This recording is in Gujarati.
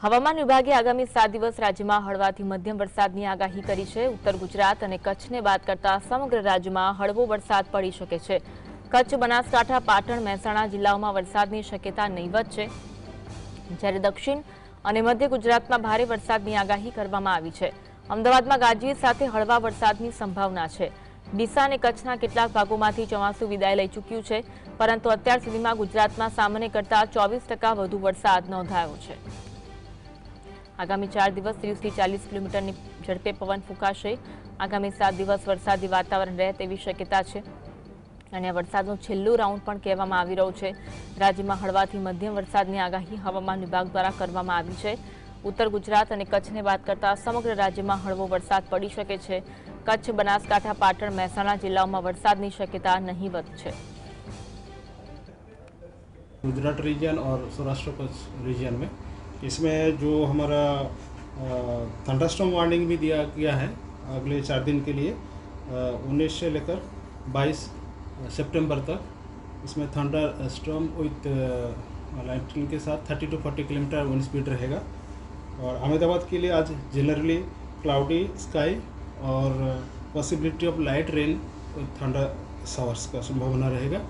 હવામાન વિભાગે આગામી સાત દિવસ રાજ્યમાં હળવાથી મધ્યમ વરસાદની આગાહી કરી છે. ઉત્તર ગુજરાત અને કચ્છને બાદ કરતા સમગ્ર રાજ્યમાં હળવો વરસાદ પડી શકે છે. કચ્છ, બનાસકાંઠા, પાટણ, મહેસાણા જિલ્લાઓમાં વરસાદની શક્યતા નહીવત છે. જ્યારે દક્ષિણ અને મધ્ય ગુજરાતમાં ભારે વરસાદની આગાહી કરવામાં આવી છે. અમદાવાદમાં ગાજવીજ સાથે હળવા વરસાદની સંભાવના છે. ડીસા અને કચ્છના કેટલાક ભાગોમાંથી ચોમાસું વિદાય લઈ ચૂક્યું છે. પરંતુ અત્યાર સુધીમાં ગુજરાતમાં સામાન્ય કરતાં ચોવીસ વધુ વરસાદ નોંધાયો છે. આગામી ચાર દિવસ ત્રીસથી ચાલીસ કિલોમીટરની ઝડપે પવન ફૂંકાશે આગામી સાત દિવસ વરસાદી વાતાવરણ રહે તેવી શક્યતા છે અને આ વરસાદનું છેલ્લું રાઉન્ડ પણ કહેવામાં આવી રહ્યું છે રાજ્યમાં હળવાથી મધ્યમ વરસાદની આગાહી હવામાન વિભાગ દ્વારા કરવામાં આવી છે ઉત્તર ગુજરાત અને કચ્છને બાદ કરતા સમગ્ર રાજ્યમાં હળવો વરસાદ પડી શકે છે કચ્છ બનાસકાંઠા પાટણ મહેસાણા જિલ્લાઓમાં વરસાદની શક્યતા નહીવત છે गुजरात रीजन और सौराष्ट्र कच्छ रीजन में इसमें जो हमारा थंडरस्टॉर्म वार्निंग भी दिया गया है अगले चार दिन के लिए उन्नीस से लेकर बाईस सितंबर तक इसमें थंडर स्टॉर्म विथ लाइटिंग के साथ thirty two forty kilometre wind speed रहेगा। और अहमदाबाद के लिए आज जनरली क्लाउडी स्काई और possibility of light rain thunder showers का संभावना रहेगा।